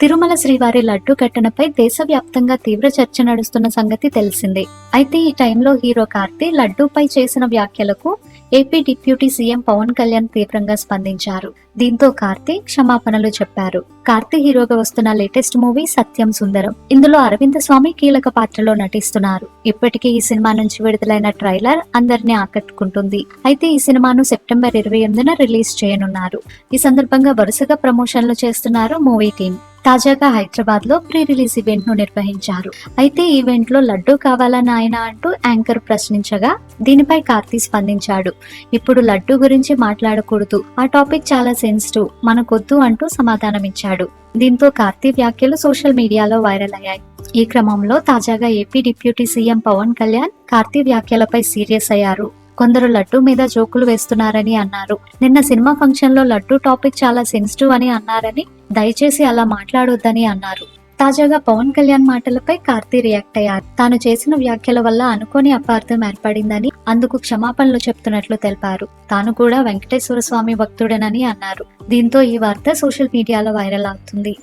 తిరుమల శ్రీవారి లడ్డు ఘటనపై దేశవ్యాప్తంగా తీవ్ర చర్చ నడుస్తున్న సంగతి తెలిసిందే. అయితే ఈ టైంలో హీరో కార్తీ లడ్డూపై చేసిన వ్యాఖ్యలకు AP deputy CM Pawan Kalyan తీవ్రంగా స్పందించారు. దీంతో కార్తీ క్షమాపణలు చెప్పారు. కార్తీ హీరోగా వస్తున్న లేటెస్ట్ మూవీ సత్యం సుందరం. ఇందులో అరవింద స్వామి కీలక పాత్రలో నటిస్తున్నారు. ఇప్పటికే ఈ సినిమా నుంచి విడుదలైన ట్రైలర్ అందరినీ ఆకట్టుకుంటుంది. అయితే ఈ సినిమాను సెప్టెంబర్ ఇరవై ఎనిమిదిన రిలీజ్ చేయనున్నారు. ఈ సందర్భంగా వరుసగా ప్రమోషన్లు చేస్తున్నారు మూవీ టీం. తాజాగా హైదరాబాద్లో ప్రీ రిలీజ్ ఈవెంట్ను నిర్వహించారు. అయితే ఈవెంట్లో లడ్డూ కావాలని ఆయన అంటూ యాంకర్ ప్రశ్నించగా దీనిపై కార్తీ స్పందించాడు. ఇప్పుడు లడ్డూ గురించి మాట్లాడకూడదు. ఆ టాపిక్ చాలా సెన్సిటివ్. మనకొద్దు అంటూ సమాధానమిచ్చాడు. దీంతో కార్తీ వ్యాఖ్యలు సోషల్ మీడియాలో వైరల్ అయ్యాయి. ఈ క్రమంలో తాజాగా AP deputy CM Pawan Kalyan Karthi వ్యాఖ్యలపై సీరియస్ అయ్యారు. కొందరు లడ్డు మీద జోకులు వేస్తున్నారని అన్నారు. నిన్న సినిమా ఫంక్షన్లో లడ్డు టాపిక్ చాలా సెన్సిటివ్ అని అన్నారని దయచేసి అలా మాట్లాడొద్దని అన్నారు. తాజాగా పవన్ కళ్యాణ్ మాటలపై కార్తీ రియాక్ట్ అయ్యారు. తాను చేసిన వ్యాఖ్యల వల్ల అనుకోని అపార్థం ఏర్పడిందని అందుకు క్షమాపణలు చెప్తున్నట్లు తెలిపారు. తాను కూడా వెంకటేశ్వర స్వామి భక్తుడనని అన్నారు. దీంతో ఈ వార్త సోషల్ మీడియాలో వైరల్ అవుతుంది.